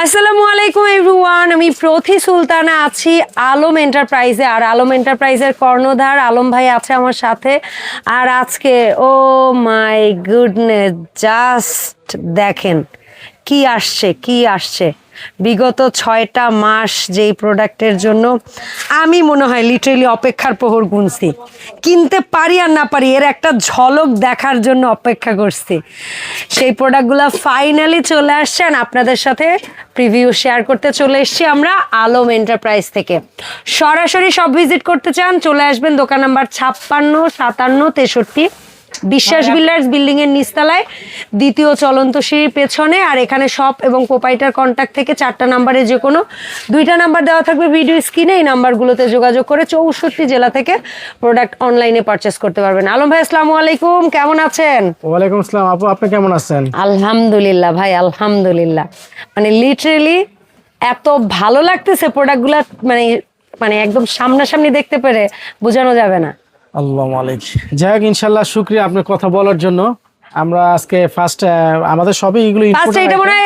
আসসালামু আলাইকুম এভরিওয়ান, আমি প্রথি সুলতানা আছি আলম এন্টারপ্রাইজে। আর আলম এন্টারপ্রাইজের কর্ণধার আলম ভাই আছে আমার সাথে। আর আজকে, ও মাই গুডনেস, জাস্ট দেখেন, কি আসছে কি আসছে। বিগত ছয়টা মাস যেই প্রোডাক্টের জন্য আমি মনে হয় লিটারেলি অপেক্ষার প্রহর গুনছি। কিনতে পারি আর না পারি, এর একটা ঝলক দেখার জন্য অপেক্ষা করছি। সেই প্রোডাক্টগুলো ফাইনালি চলে আসছেন আপনাদের সাথে প্রিভিউ শেয়ার করতে চলে এসেছি আমরা আলম এন্টারপ্রাইজ থেকে। সরাসরি সব ভিজিট করতে চান, চলে আসবেন দোকান নাম্বার ছাপ্পান্ন, সাতান্ন, তেষট্টি। বিশ্বাস বিল্ডার্স বিল্ডিং এর নিচতলায় দ্বিতীয় চলন্ত সিঁড়ির পেছনে আর এখানে শপ এবং প্রোপাইটার কন্ট্যাক্ট থেকে চারটা নাম্বারে যে কোনো দুইটা নাম্বার দেওয়া থাকবে ভিডিও স্ক্রিনে এই নাম্বারগুলোতে যোগাযোগ করে চৌষট্টি জেলা থেকে প্রোডাক্ট অনলাইনে পারচেস করতে পারবেন। আলম ভাই আসসালামু আলাইকুম কেমন আছেন? ওয়ালাইকুম আসসালাম আপু আপনি কেমন আছেন? আলহামদুলিল্লাহ ভাই আলহামদুলিল্লাহ। মানে লিটারেলি এত ভালো লাগতেছে প্রোডাক্টগুলো মানে মানে একদম সামনাসামনি দেখতে পেরে বোঝানো যাবে না। আল্লাহ মালিক। যাই হোক ইনশাল্লাহ শুক্রিয়া আপনার কথা বলার জন্য। আমরা আজকে ফার্স্ট আমাদের সবই এগুলো ফার্স্ট এটা মনে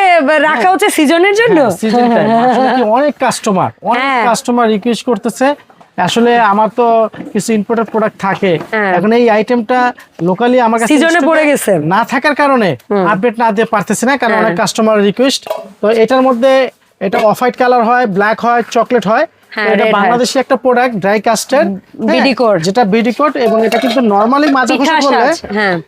রাখা হচ্ছে সিজনের জন্য? সিজন অনেক কাস্টমার অনেক হ্যাঁ। কাস্টমার রিকোয়েস্ট করতেছে। আসলে আমার তো কিছু ইম্পোর্টেড প্রোডাক্ট থাকে। হ্যাঁ। এখন এই আইটেমটা লোকালি আমার কাছে stock পড়ে গেছে। না থাকার কারণে আপডেট না দিয়ে পারতেছি না কারণ হ্যাঁ। অনেক কাস্টমার রিকোয়েস্ট তো এটার মধ্যে এটা অফ হোয়াইট কালার হয় ব্ল্যাক হয় চকলেট হয় হ্যাঁ, এটা বাংলাদেশি একটা product dry casted BD coat। যেটা বিডি কোট এবং এটা কিন্তু নরমালি মাজা ঘষা করলে।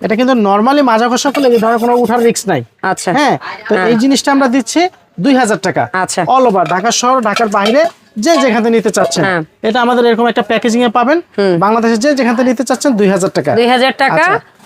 এটা কিন্তু নরমালি মাজা ঘষা করলে এই ধরনের কোনো উঠার রিস্ক নাই আচ্ছা হ্যাঁ তো হ্যাঁ। এই জিনিসটা আমরা দিচ্ছি দুই হাজার টাকা আচ্ছা। অল ওভার ঢাকা শহর ঢাকার বাইরে যে যেখান থেকে নিতে চাচ্ছেন হ্যাঁ। এটা আমাদের এরকম একটা প্যাকেজিং এ পাবেন বাংলাদেশে যে যেখান থেকে নিতে চাচ্ছেন দুই হাজার টাকা দুই হাজার টাকা আচ্ছা।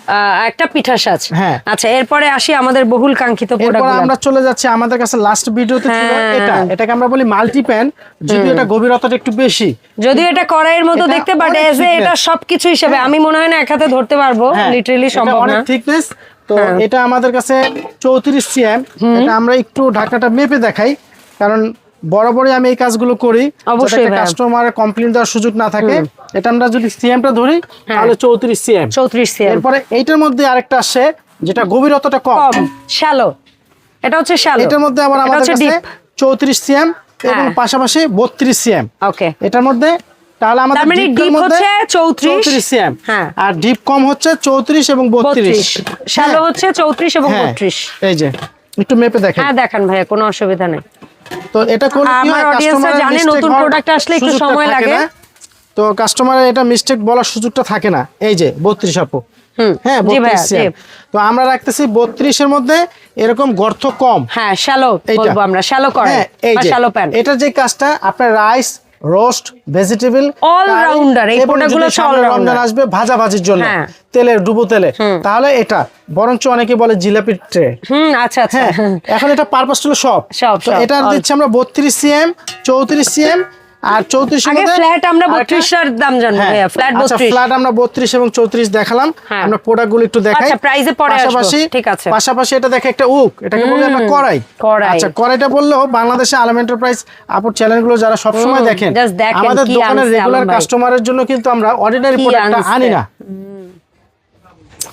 একটা পিঠা সাজ। হ্যাঁ। আচ্ছা এরপরে আসি আমাদের বহুল কাঙ্ক্ষিত প্রোডাক্ট আমরা চলে যাচ্ছি আমাদের কাছে লাস্ট ভিডিওতে ছিল হ্যাঁ। এটা। এটাকে আমরা বলি মাল্টি প্যান যদি এটা গভীরতাটা একটু বেশি। যদিও এটা কড়াইয়ের মতো দেখতে বাট এজ এটা সবকিছু হিসেবে আমি মনে হয় না এক হাতে ধরতে পারব হ্যাঁ, লিটারেলি সম্ভব না। থিকনেস তো হ্যাঁ। এটা আমাদের কাছে চৌত্রিশ সিএম এটা আমরা একটু ঢাকনাটা মেপে দেখাই কারণ বরাবরই আমি এই কাজগুলো করি অবশ্যই কাস্টমার কমপ্লেন দেওয়ার সুযোগ না থাকে। এটা আমরা যদি সিএমটা ধরি হ্যাঁ। তাহলে চৌত্রিশ সিএম চৌত্রিশ সিএম এরপরে এইটার মধ্যে আরেকটা আসে যেটা গভীরতাটা কম। শ্যালো। এটা হচ্ছে শ্যালো। এটার মধ্যে আবার আমাদের কাছে চৌত্রিশ সিএম এবং হ্যাঁ। পাশাপাশি বত্রিশ সিএম ওকে। এটার মধ্যে তাহলে আমাদের তার মানে ডিপ হচ্ছে 34 চৌত্রিশ সিএম হ্যাঁ। আর ডিপ কম হচ্ছে চৌত্রিশ এবং বত্রিশ। বত্রিশ। শ্যালো হচ্ছে চৌত্রিশ এবং হ্যাঁ, বত্রিশ। এই যে একটু মেপে দেখেন। হ্যাঁ দেখান ভাইয়া কোনো অসুবিধা নেই। তো এটা কোন আমার হয়? জানে নতুন প্রোডাক্ট আসলে একটু সময় লাগে। তো কাস্টমারের এটা মিস্টেক বলার সুযোগটা থাকে না। এই যে বত্রিশ আপু। হুম, হ্যাঁ ভাইয়া, তো আমরা রাখতেছি বত্রিশের মধ্যে এরকম গর্ত কম। হ্যাঁ শ্যালো। বলব আমরা শ্যালো করে হ্যাঁ শ্যালো প্যান এটা যে কাজটা আপনার রাইস রোস্ট ভেজিটেবল অলরাউন্ডার এই পোটাগুলো গুলো হচ্ছে রমজান আসবে ভাজা ভাজির জন্য। হ্যাঁ। তেলের ডুবো তেলে। তাহলে এটা বরঞ্চ অনেকে বলে জিলাপির ট্রে। হুম আচ্ছা আচ্ছা। হ্যাঁ এখন এটা পারপাস হলো সব। এটা। দিচ্ছি আমরা বত্রিশ সিএম চৌত্রিশ সিএম আর চৌত্রিশ আগে ফ্ল্যাট আমরা বত্রিশটার দাম জানব ভাইয়া ফ্ল্যাট ফ্ল্যাট আচ্ছা, আমরা বত্রিশ এবং চৌত্রিশ দেখালাম। হ্যাঁ। আমরা প্রোডাক্টগুলো একটু দেখাই। আচ্ছা, পরে আসব। ঠিক আছে। পাশাপাশি এটা দেখে একটা উক এটাকে বলি আমরা কড়াই। আচ্ছা কড়াইটা বললেও বাংলাদেশে আলম এন্টারপ্রাইজ আপুর চ্যানেলগুলো যারা সবসময় দেখেন আমাদের দোকানের রেগুলার কাস্টমারের জন্য কিন্তু আমরা অর্ডিনারি প্রোডাক্টটা আনি না।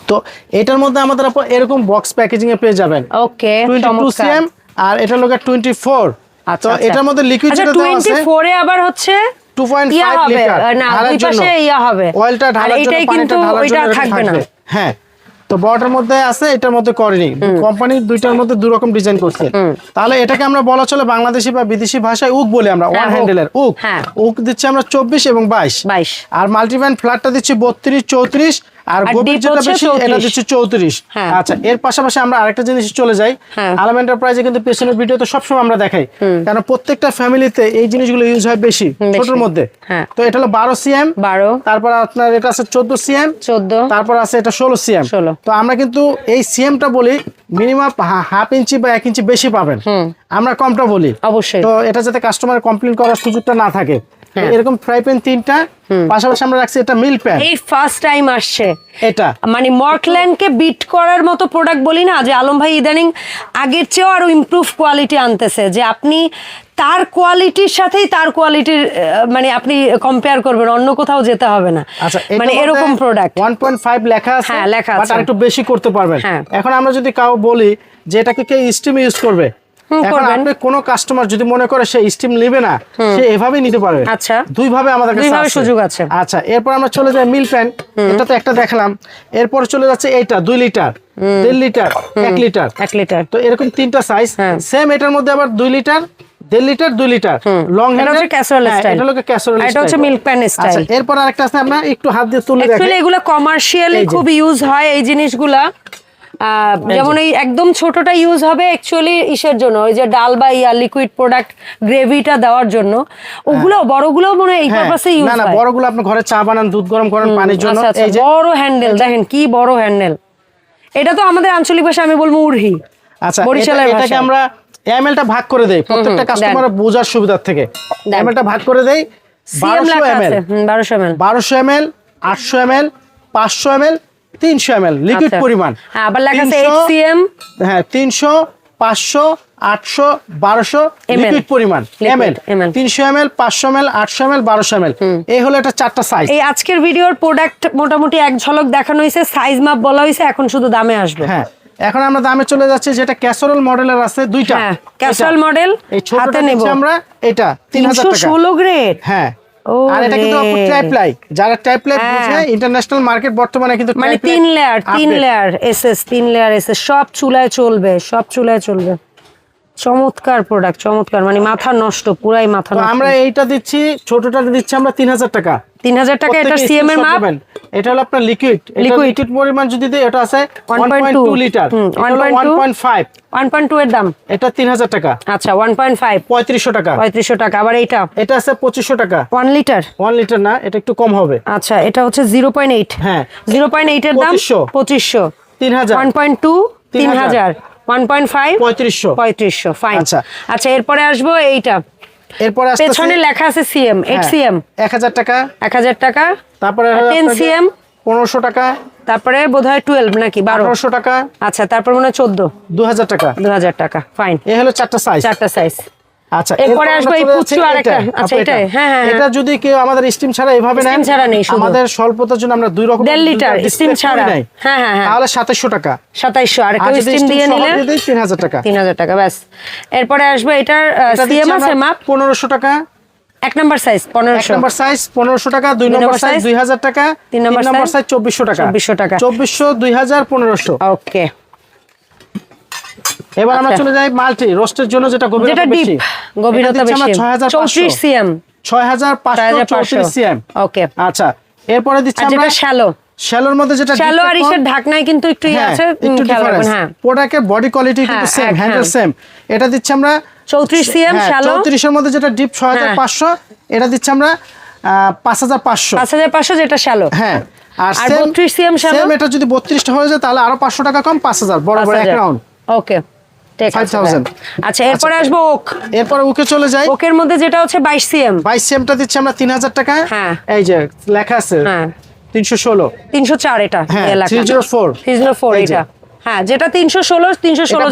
তো এটার মধ্যে আমাদের এরকম বক্স প্যাকেজিং এ পেয়ে যাবেন। ওকে টোয়েন্টি টু সিএম আর এটা লোক টোয়েন্টি ফোর আচ্ছা তো এটার মধ্যে লিকুইড আচ্ছা যেটা দেওয়া আছে 24 এ আবার হচ্ছে 2.5 লিটার না, দুই পাশে ইয়া হবে। অয়েলটা ঢালার জন্য পানিটা ঢালার জন্য থাকবে না। হ্যাঁ তো বড়টার মধ্যে আছে এটার মধ্যে করেনি। কোম্পানির দুইটার মধ্যে দুই রকম ডিজাইন করছে তাহলে এটাকে আমরা বলা চলে বাংলাদেশি বা বিদেশি ভাষায় উক বলি আমরা ওয়ান হ্যাঁ। হ্যান্ডেলের উক। হ্যাঁ। উক দিচ্ছি আমরা চব্বিশ এবং বাইশ। 22 আর মাল্টিপ্যান ফ্ল্যাটটা দিচ্ছি বত্রিশ চৌত্রিশ। আর গভীর যেটা বেশি এটা 34 চৌত্রিশ। হ্যাঁ। আচ্ছা এর পাশাপাশি আমরা আরেকটা জিনিস চলে যাই। হ্যাঁ। আলম এন্টারপ্রাইজে কিন্তু পেছনের ভিডিওতে সবসময় আমরা দেখাই। কারণ প্রত্যেকটা ফ্যামিলিতে এই জিনিসগুলো ইউজ হয় বেশি। ছোটর মধ্যে। হ্যাঁ। তো এটা হলো বারো সিএম 12 তারপর আপনার এটা আছে চোদ্দ সিএম 14 তারপর আছে এটা ষোলো সিএম 16 তো আমরা কিন্তু এই সিএমটা বলি মিনিমাম হাফ ইঞ্চি বা এক ইঞ্চি বেশি পাবেন। আমরা কমটা বলি। অবশ্যই। তো এটা যাতে কাস্টমার কমপ্লেন করার সুযোগটা না থাকে। তো। এরকম ফ্রাই প্যান তিনটা পাশাপাশি আমরা রাখছি এটা মিল প্যান এই ফার্স্ট টাইম আসছে। এটা। মানে মর্কল্যান্ডকে বিট করার মতো প্রোডাক্ট বলি না যে আলম ভাই ইদানিং আগের চেয়েও আরও ইমপ্রুভ কোয়ালিটি আনতেছে যে আপনি তার কোয়ালিটির সাথেই তার কোয়ালিটির মানে আপনি কম্পেয়ার করবেন অন্য কোথাও যেতে হবে না। আচ্ছা মানে এরকম প্রোডাক্ট 1.5 লেখা আছে হ্যাঁ, লেখা বাট আছে। আরেকটু বেশি করতে পারবেন। হ্যাঁ। এখন আমরা যদি কাউ বলি যে এটাকে কে স্টিম ইউজ করবে এখন আপনি কোনো কাস্টমার যদি মনে করে সে স্টিম নেবে না সে এভাবেই নিতে পারবে। আচ্ছা। দুই ভাবে আমাদের কাছে দুইভাবে। সুযোগ আছে। আচ্ছা এরপর আমরা চলে যাই মিল প্যান এটা তো একটা দেখালাম। এরপর চলে যাচ্ছে এইটা দুই লিটার দেড় লিটার এক লিটার এক লিটার তো এরকম তিনটা সাইজ হ্যাঁ। সেম এটার মধ্যে আবার দুই লিটার দেড় লিটার দুই লিটার লং এটা হচ্ছে casserole style। এটা হলো ক্যাসরোল আর এটা হচ্ছে milk pan style। আচ্ছা এরপর আরেকটা আছে আমরা একটু হাত দিয়ে তুলে দেখেন এগুলো কমার্শিয়ালি খুব ইউজ হয় এই জিনিসগুলা। যেমন এই একদম ছোটটা ইউজ হবে অ্যাকচুয়ালি ইসের জন্য ওই যে ডাল বা ইয়া লিকুইড প্রোডাক্ট গ্রেভিটা দেওয়ার জন্য। ওগুলো বড়গুলো মনে হয় এই হ্যাঁ, পারপাসে ইউজ না না বড়গুলো আপনি ঘরে চা বানান দুধ গরম করেন পানির জন্য আচ্ছা আচ্ছা এই যে বড় হ্যান্ডেল দেখেন কি বড় হ্যান্ডেল এটা তো আমাদের আঞ্চলিক ভাষা আমি বলব উর্হি আচ্ছা বরিশালের এটা- এটাকে। আমরা এমএলটা ভাগ করে দেই প্রত্যেকটা। কাস্টমারের বোঝার সুবিধার থেকে। এমএলটা ভাগ করে দেই সিএম বারোশো লেখা এমএল আছে হুম, 1200 ml বারোশো এমএল আটশো এমএল পাঁচশো এমএল তিনশো এমএল লিকুইড আচ্ছা। পরিমাণ। হ্যাঁ, আবার লেখা আছে HCM হ্যাঁ তিনশো পাঁচশো আটশো বারোশো লিকুইড পরিমাণ এমএল। ML তিনশো এমএল পাঁচশো এমএল আটশো এমএল বারোশো এমএল। এই হলো এটা চারটা সাইজ এই আজকের ভিডিওর প্রোডাক্ট মোটামুটি এক ঝলক দেখানো হয়েছে সাইজ মাপ বলা হয়েছে এখন শুধু দামে আসবে। হ্যাঁ এখন আমরা দামে চলে যাচ্ছি যেটা ক্যাসরোল মডেলের আছে দুইটা। হ্যাঁ, ক্যাসরোল মডেল এই হাতে নেব। আমরা এটা তিন হাজার তিনশো টাকা। ষোলো গ্রেড হ্যাঁ। আর এটা কিন্তু রে। ট্রাইপ্লাই যারা ট্রাইপ্লাই। বুঝে ইন্টারন্যাশনাল মার্কেট বর্তমানে কিন্তু মানে তিন লেয়ার তিন লেয়ার এসএস তিন লেয়ার এসএস সব চুলায় চলবে সব চুলায় চলবে। চমৎকার প্রোডাক্ট চমৎকার। মানে মাথা নষ্ট পুরাই মাথা নষ্ট। আমরা এইটা দিচ্ছি ছোটটা দিচ্ছি আমরা তিন হাজার টাকা। তিন হাজার টাকা এটা সিএম এর মাপ। এটা হলো আপনার লিকুইড। লিকুইড পরিমাণ যদি দিই এটা আছে 1.2 1.2 লিটার হুম, 1.2 1.5 ওয়ান পয়েন্ট টু এর দাম। এটা 3000 টাকা। আচ্ছা ওয়ান পয়েন্ট ফাইভ 3500 টাকা। পঁয়ত্রিশশো টাকা। আবার এইটা? এটা আছে 2500 টাকা। ওয়ান লিটার 1 লিটার না এটা একটু কম হবে। আচ্ছা এটা হচ্ছে জিরো পয়েন্ট এইট হ্যাঁ। জিরো পয়েন্ট এইটের দাম? 2500 পঁচিশশো। 3000 ওয়ান পয়েন্ট টু তিন 3000 হাজার। ওয়ান পয়েন্ট ফাইভ 3500 পঁয়ত্রিশশো ফাইন আচ্ছা। আচ্ছা এরপরে আসব এইটা। এরপরে পেছনে লেখা আছে সিএম এইট সিএম 1000 টাকা। এক হাজার টাকা। তারপরে টেন সিএম 1500 টাকা। তারপরে বোধ হয় টুয়েলভ নাকি বারোশো টাকা। আচ্ছা তারপর মনে হয় চোদ্দ। 2000 টাকা। দু হাজার টাকা ফাইন এই হলো চারটা সাইজ চারটা সাইজ আচ্ছা এরপরে আসবে এই চলে আরেকটা। আচ্ছা, আপু, হ্যাঁ, হ্যাঁ, এটা যদি কেউ আমাদের স্টিম ছাড়া এইভাবে নেন Steam ছাড়া নেই আমাদের স্বল্পতার জন্য আমরা দুই রকম দেড় লিটার স্টিম ছাড়া। হ্যাঁ হ্যাঁ হ্যাঁ। তাহলে 2700 টাকা। সাতাইশশো আর আর কেউ স্টিম দিয়ে নিলে? 3000 টাকা। তিন হাজার টাকা ব্যাস। এরপরে আসবে এটার এটা সিএম দিচ্ছি আছে আমরা মাপ। 1500 টাকা। এক নাম্বার সাইজ এক পনেরোশো নম্বর সাইজ 1500 টাকা দুই নম্বর নম্বর সাইজ size? 2000 টাকা। তিন নম্বর সাইজ 2400 টাকা। 2400 টাকা। 2400 2000 1500 ওকে এবার আমরা আচ্ছা। চলে যাই মাল্টি রোস্টের জন্য যেটা যেটা ডিপ বেশি গভীরতা বেশি। 6500 চৌত্রিশ সিএম। 6534 সিএম। ওকে। আচ্ছা এরপরে দিচ্ছি আমরা যেটা শ্যালো শ্যালোর মধ্যে যেটা শ্যালো আর ইসের ঢাকনায় কিন্তু একটু ইয়ে হ্যাঁ, আছে একটু difference। হ্যাঁ। প্রোডাক্টের বডি কোয়ালিটি কিন্তু হ্যাঁ, সেম হ্যান্ডেল হ্যাঁ। সেম এটা দিচ্ছি আমরা চৌত্রিশ সিএম হ্যাঁ, শ্যালো 34 এর মধ্যে যেটা ডিপ 6500 এটা দিচ্ছি আমরা আহ, 5500 পাঁচ হাজার পাঁচশো যেটা শ্যালো হ্যাঁ আর আর same- 32 CM শ্যালো? same এটা যদি 32টা হয়ে যায় তাহলে আরও 500 টাকা কম 5000 বড় বড় এক রাউন্ড ওকে ঠিক আছে 5000 আচ্ছা এরপরে আসব ওক। এরপর ওকে চলে যাই। ওকের মধ্যে যেটা হচ্ছে বাইশ সিএম। 22 সেমটা দিচ্ছি আমরা 3000 টাকা। হ্যাঁ। এই যে লেখা আছে হ্যাঁ। 316 তিনশো চার এটা হ্যাঁ, এলাকা 304 থ্রি জিরো ফোর এই যে। এটা। হ্যাঁ যেটা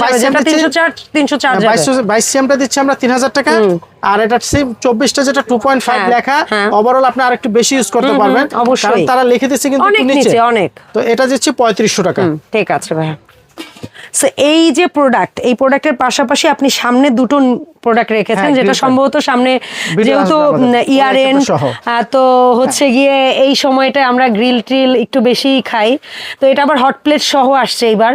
যাবে যেটা দিচ্ছি। তিনশো চার তিনশো চার যাবে। 22 22 সেমটা দিচ্ছি আমরা 3000 টাকা। আর এটা সিম 24টা যেটা 2.5 হ্যাঁ, লেখা। হ্যাঁ। ওভারঅল আপনি আরেকটু বেশি ইউজ করতে পারবেন। কারণ তারা লিখে দিচ্ছে কিন্তু অনেক নিচে। অনেক। তো এটা দিচ্ছি 3500 টাকা। ঠিক আছে সো এই যে প্রোডাক্ট এই প্রোডাক্টের পাশাপাশি আপনি সামনে দুটো প্রোডাক্ট রেখেছেন হ্যাঁ, যেটা সম্ভবত সামনে যেহেতু ইয়ার এন্ড তো হচ্ছে গিয়ে এই সময়টা আমরা গ্রিল ট্রিল একটু বেশি খাই। তো এটা আবার হট প্লেট সহ আসছে এইবার।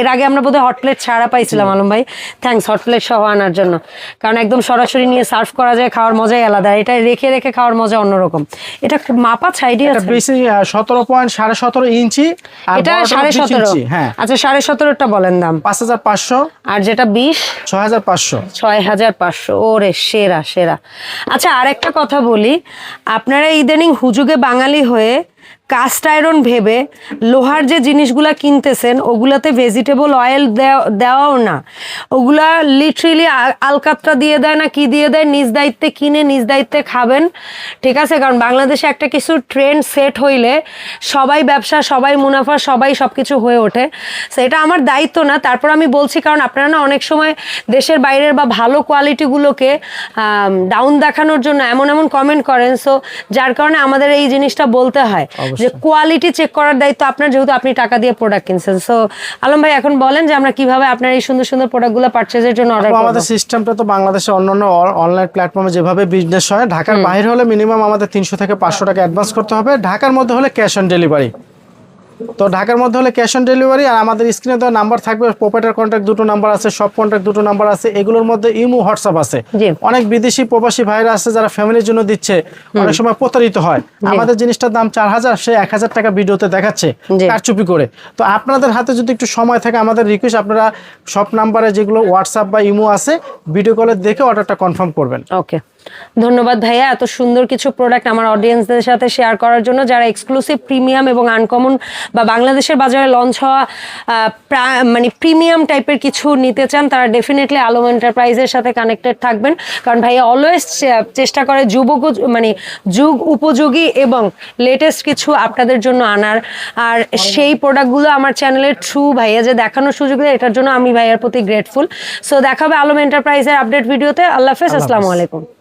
এর আগে আমরা বোধহয় হট প্লেট ছাড়া পাইছিলাম আলম ভাই। থ্যাঙ্কস হট প্লেট সহ আনার জন্য। কারণ একদম সরাসরি নিয়ে সার্ভ করা যায় খাওয়ার মজাই আলাদা। এটা রেখে রেখে খাওয়ার মজা অন্যরকম। এটা খুব মাপা এটা আছে। 17 পয়েন্ট 17.5 ইঞ্চি এটা সাড়ে সতেরো। হ্যাঁ। আচ্ছা সাড়ে সতেরোটা বলেন দাম। 5500 আর যেটা বিশ? 6500 ছয় হাজার পাঁচশো। ওরে সেরা সেরা। আচ্ছা আর একটা কথা বলি। আপনারা ইদানিং হুজুগে বাঙালি হয়ে কাস্ট আয়রন ভেবে লোহার যে জিনিসগুলা কিনতেছেন, ওগুলাতে ভেজিটেবল অয়েল দেওয়াও না। ওগুলা লিটারেলি আলকাতরা দিয়ে দেয় না, কি দিয়ে দেয়? নিজ দায়িত্বে কিনে, নিজ দায়িত্বে খাবেন। ঠিক আছে? কারণ বাংলাদেশে একটা কিছু ট্রেন্ড সেট হইলে সবাই ব্যবসা, সবাই মুনাফা, সবাই সব কিছু হয়ে ওঠে। সো এটা আমার দায়িত্ব না। তারপর আমি বলছি, কারণ আপনারা না অনেক সময় দেশের বাইরের বা ভালো কোয়ালিটিগুলোকে ডাউন দেখানোর জন্য এমন এমন কমেন্ট করেন। সো যার কারণে আমাদের এই জিনিসটা বলতে হয়। যে কোয়ালিটি চেক করার দায়িত্ব আপনার যেহেতু আপনি টাকা দিয়ে প্রোডাক্ট কিনছেন। সো আলম ভাই এখন বলেন যে আমরা কীভাবে আপনার এই সুন্দর সুন্দর প্রোডাক্টগুলো পারচেজের জন্য অর্ডার করব আমাদের সিস্টেমটা তো বাংলাদেশে অন্যান্য অনলাইন প্ল্যাটফর্মে যেভাবে বিজনেস হয় ঢাকার বাইরে হলে মিনিমাম আমাদের তিনশো থেকে পাঁচশো টাকা অ্যাডভান্স করতে হবে। ঢাকার মধ্যে হলে ক্যাশ অন ডেলিভারি তো ঢাকার মধ্যে হলে ক্যাশ অন ডেলিভারি আর আমাদের স্ক্রিনে দেওয়া নাম্বার থাকবে প্রোপাইটার কন্ট্যাক্ট দুটো নাম্বার আছে সব কন্ট্যাক্ট দুটো নাম্বার আছে এগুলোর মধ্যে ইমো হোয়াটসঅ্যাপ আছে। অনেক বিদেশি প্রবাসী ভাইরা আছে যারা ফ্যামিলির জন্য দিচ্ছে অনেক সময় প্রতারিত হয়। আমাদের জিনিসটার দাম চার হাজার সে এক হাজার টাকা ভিডিওতে দেখাচ্ছে। কারচুপি করে। তো আপনাদের হাতে যদি একটু সময় থাকে আমাদের রিকোয়েস্ট আপনারা সব নাম্বারে যেগুলো হোয়াটসঅ্যাপ বা ইমো আছে ভিডিও কলে দেখে অর্ডারটা কনফার্ম করবেন। ওকে ধন্যবাদ ভাইয়া এত সুন্দর কিছু প্রোডাক্ট আমার অডিয়েন্সদের সাথে শেয়ার করার জন্য যারা এক্সক্লুসিভ প্রিমিয়াম এবং আনকমন বা বাংলাদেশের বাজারে লঞ্চ হওয়া মানে প্রিমিয়াম টাইপের কিছু নিতে চান তারা ডেফিনেটলি আলম এন্টারপ্রাইজের সাথে কানেক্টেড থাকবেন। কারণ ভাইয়া অলওয়েজ চেষ্টা করে যুবক মানে যুগ উপযোগী এবং লেটেস্ট কিছু আপনাদের জন্য আনার। আর সেই প্রোডাক্টগুলো আমার চ্যানেলের থ্রু ভাইয়া যে দেখানোর সুযোগ দেয় এটার জন্য আমি ভাইয়ার প্রতি গ্রেটফুল সো দেখাবে আলম এন্টারপ্রাইজের আপডেট ভিডিওতে আল্লাহ হাফেজ। আসসালামু আলাইকুম।